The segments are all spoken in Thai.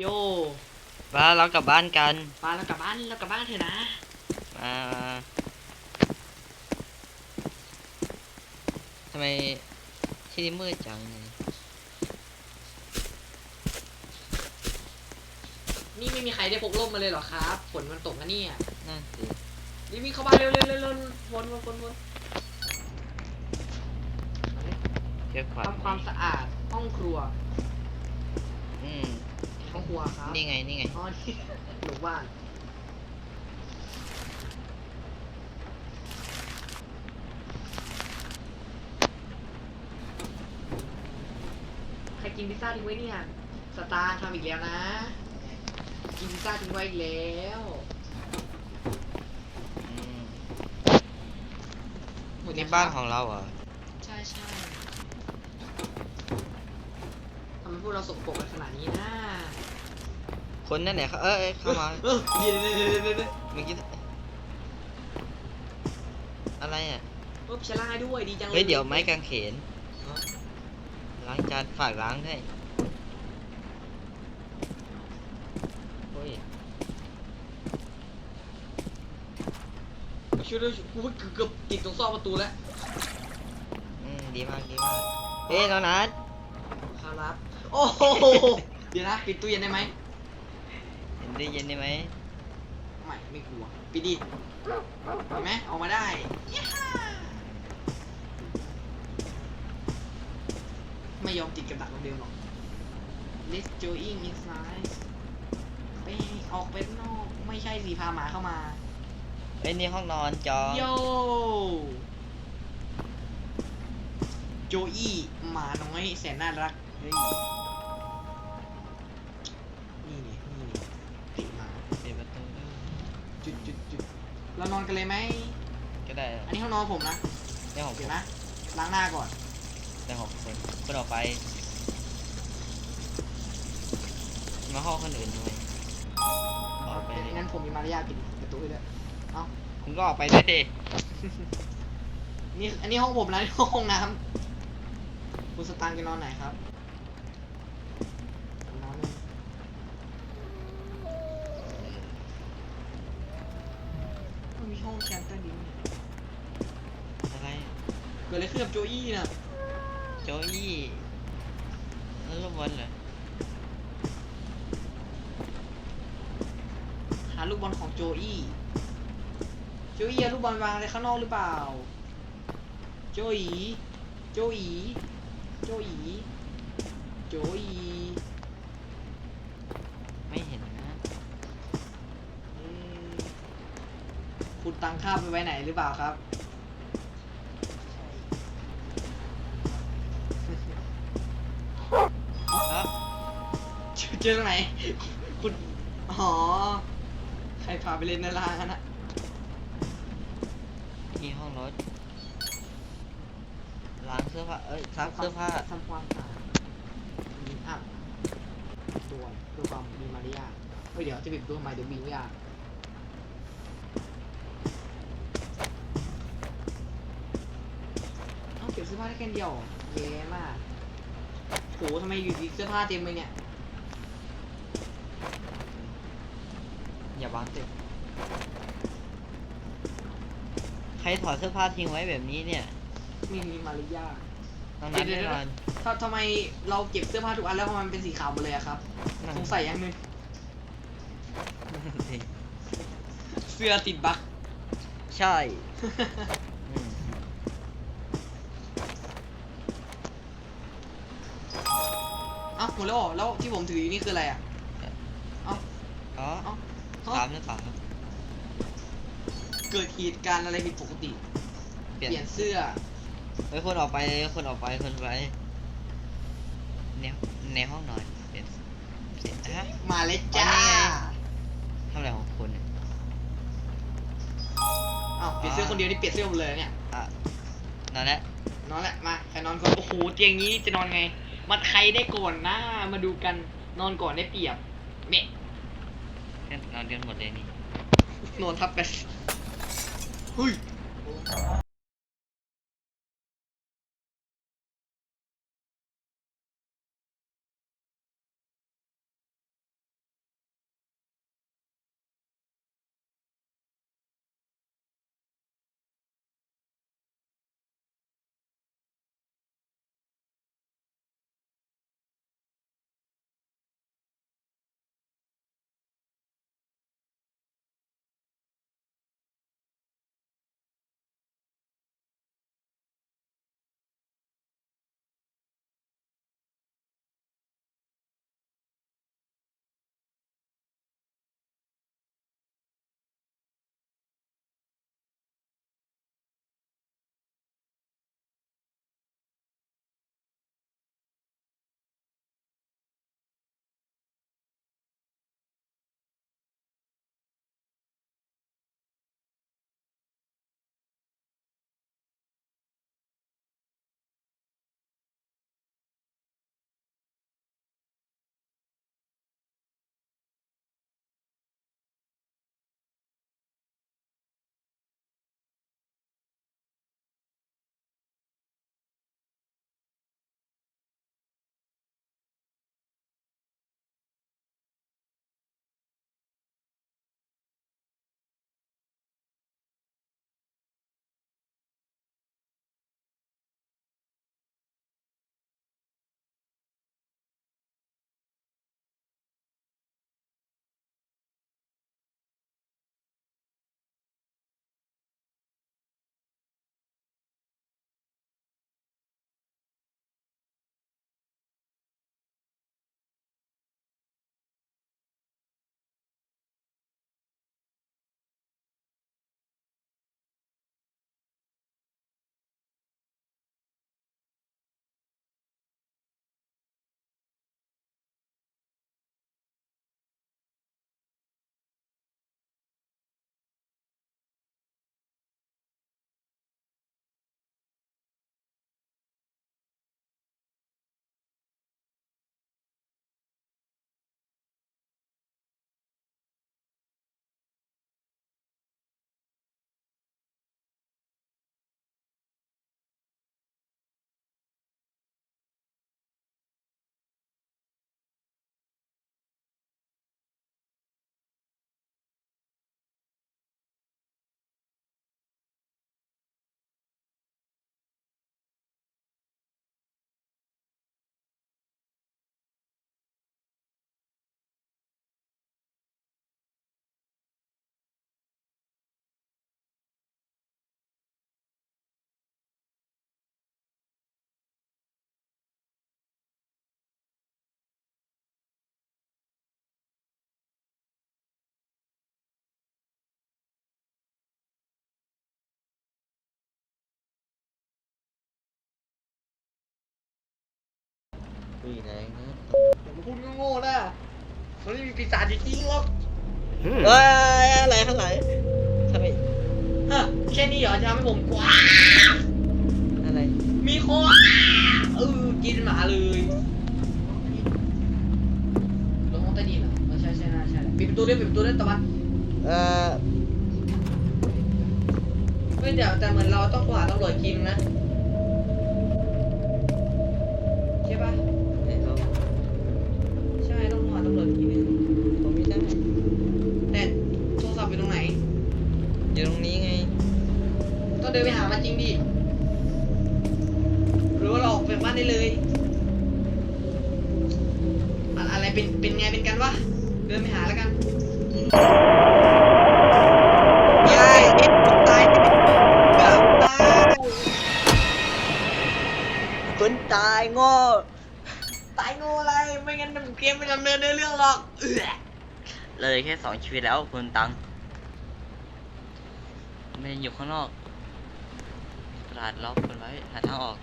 โยว่าเรากลับบ้านกันปาเรากลับบ้านเรากลับบ้านเถอะนะมาทำไมที่นี่มืดจังเลยนี่ไม่มีใครได้พกร่มมาเลยเหรอครับฝนมันตกนะเนี่ยนั่นสินี่วิ่งเข้าบ้านเร็วเร็วเร็วเร็ววนวนวนวนเรียกความทำความสะอาดห้องครัว อืมห้อง ครัวครับนี่ไงนี่ไงอ๋อนี่หนูบ้านใครกินพิซซ่าทิ้งไว้เนี่ย สตาร์ทำอีกแล้วนะ กินพิซซ่าทิ้งไว้อีกแล้วอืมหมดนี่ยังบ้านครับของเราเหรอใช่ใช่ทำไมพวกเราสกปรกกันขนาดนี้นะ คนนั่นแหละเขาเอ้ยเอ้ยเข้ามาเออเดี๋ยวเดี๋ยวเดี๋ยวเดี๋ยวเดี๋ยวเมื่อกี้อะไรอะเออใช้ล่างให้ด้วยดีจังเลยเฮ้ยเดี๋ยวไม้กางเขนล้างจานฝากล้างให้โอ้ยช่วยด้วยกูเกือบเกือบติดตรงซอกประตูแล้วอืมดีมากดีมากเฮ้ยน้องนัทครับโอ้โหเดี๋ยวนะปิดตู้เย็นได้ไหมเห็น ได้ยินได้ไหมไม่ไม่กลัวปิดดิเห็นไหมออกมาได้ย่าฮ่าไม่ยอมติดกับดักเหมือนเดิมหรอก Let's join inside ไปออกไปข้างนอกไม่ใช่สีพาหมาเข้ามา เอ้ยนี่ห้องนอนจอโยโจอี้หมาน้อยแสนน่ารัก เฮ้ย อนกันเลยไหมก็ได้อันนี้ห้องนอนผมนะได้หกคเดี๋ยนวนะล้างหน้าก่อนได้หกคนคนออกไป มาห้องคนอื่นทำไมออกไปเลยงั้นผมมีมารยาทปิดประตูให้ด้วยเอ้าคุณก็ออกไปด้วยดินี่อันนี้ห้องผมนะนี่ห้องน้ำคุณสตางค์จะนอนไหนครับนอนเลยมันมีห้องแชมป์ใต้ดินเนี่ย อะไร เกิดอะไรขึ้นกับโจอี้น่ะโจอี้แล้วลูกบอลเหรอหาลูกบอลของโจอี้โจอี้เอาลูกบอลวางในข้างนอกหรือเปล่า โจอีโจอีโจอีโจอีไม่เห็นนะอืมคุณตังค่าไปไว้ไหนหรือเปล่าครับครับ เจอเจอตรงไหนคุณอ๋อ ใครพาไปเล่นในร้านนะที่ห้องรถล้างเสื้อผ้า เอ้ยซักเสื้อผ้า ทำความสะอาดยิงอัพตัวเพื่อความมีมารยาทเฮ้ยเดี๋ยวจะปิดประตัวทำไมเดี๋ยวบินไม่ยากเอ้าเก็บเสื้อผ้าได้แค่อันเดียวเหรอแย่มากโหทำไมอยู่ดีเสื้อผ้าเต็มเลยเนี่ย อย่าวางเต็มใครถอดเสื้อผ้าทิ้งไว้แบบนี้เนี่ยไม่มีมารยาทต้องนัดเดี๋ยวแน่เดี๋ยวนอนถ้าทำไมเราเก็บเสื้อผ้าทุกอันแล้วทำไมมันเป็นสีขาวหมดเลยอะครับนั่นสงสัยอย่างหนึงสิเสื้อติดบั๊ก ใช่อืมเอ้าหมดแล้วเหรอแล้วที่ผมถืออยู่นี่คืออะไรอะ เอ้า อ๋อ เอ้า สามหรือเปล่าเกิดเหตุการณ์อะไรผิดปกติ เปลี่ยนเปลี่ยนเสื้อ เฮ้ยคนออกไปคนออกไปคนไปในในห้องนอนเปลี่ยนเปลี่ยนฮะ มาเลยจ้าอ๋อนี่ไง ทำอะไรของคุณเนี่ยเอ้าเปลี่ยนเสื้อคนเดียวนี่เปลี่ยนเสื้อหมดเลยเนี่ย อะนั่นแหละนอนแหละมาใครนอนก่อนโอ้โหเตียงนี้จะนอนไงมันใครได้ก่อนนะมาดูกันนอนก่อนได้เปรียบเมะ งั้นนอนกันหมดเลยนี่ นอนทับกันเฮ้ย อุ้ยแรงนะอย่ามาพูดโง่ๆนะมันไม่มีปีศาจจริงๆหรอกเอ้ยอะไรข้างหลังทำไมฮะแค่นี้เหรอจะทำให้ผมกลัวอะไรมีคนเออกินหมาเลยลงห้องใต้ดินเหรอเออใช่ใช่น่าใช่แหละปิดประตูด้วยปิดประตูด้วยตะวันเอ่อ เฮ้ยเดี๋ยวแต่เหมือนเราต้องโทรหาตำรวจกินนะ อยู่ตรงนี้ไง ต้องเดินไปหามันจริงดิ หรือว่าเราออกจากบ้านได้เลย อะอะไรเป็นเป็นไงเป็นกันวะ เดินไปหาแล้วกันยายเอ็ดตายกลับบ้านคนตายโง่ ตายโง่อะไร ไม่งั้นเกมไม่ดำเนินเรื่องหรอก เอื้อเลยแค่สองชีวิตแล้วคุณตัง ไม่ได้อยู่ข้างนอกตลาดล็อกคนไว้ หาทางออก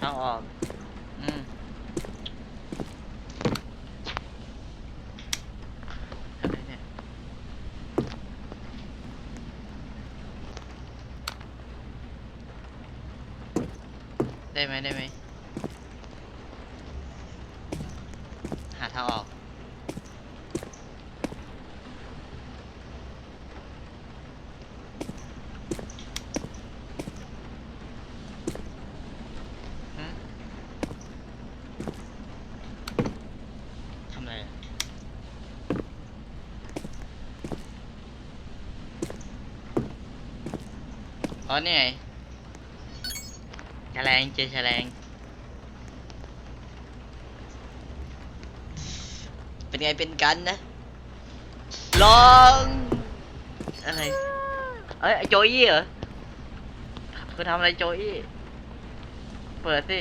ทางออก อืมอะไรเนี่ย ได้ไหมได้ไหม หาทางออก หืมทำอะไรอะ อ๋อนี่ไงแฉลงเจอแฉลงเป็นไงเป็นกันนะ ลอง อะไร เอ้ยโจยี่เหรอคือทำอะไรโจยี่ เปิดสิ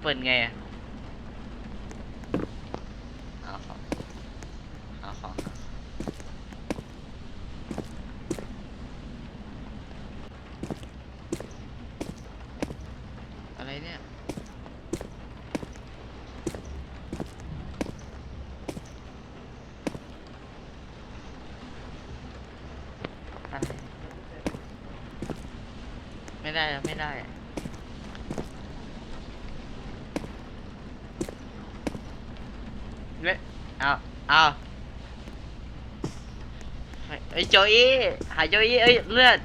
เปิดไงอะเอาของเอาของอะไรเนี่ย อะไร ไม่ได้ไม่ได้เว้ยเอาเอาเฮ้ยเอ้โจอี้หายโจอี้เอ้ยเลือด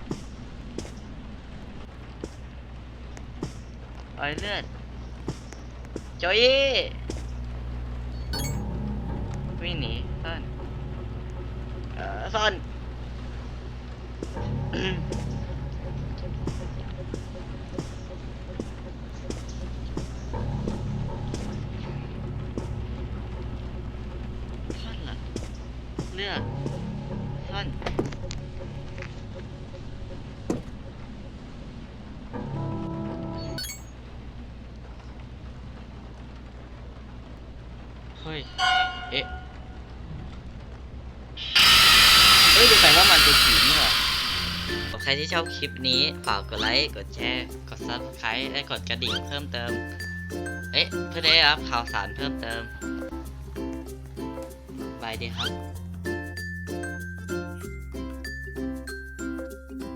เอ้เลือดโจอี้วิ่งหนีซ่อนเออซ่อน เฮ้ย เอ๊ะ เฮ้ยดูไปว่ามันเป็นผีนี่หว่าใครที่ชอบคลิปนี้ ฝากกดไลค์ กดแชร์ กด subscribe และกดกระดิ่งเพิ่มเติม เอ๊ะ เพื่อได้รับข่าวสารเพิ่มเติมบายดีครับ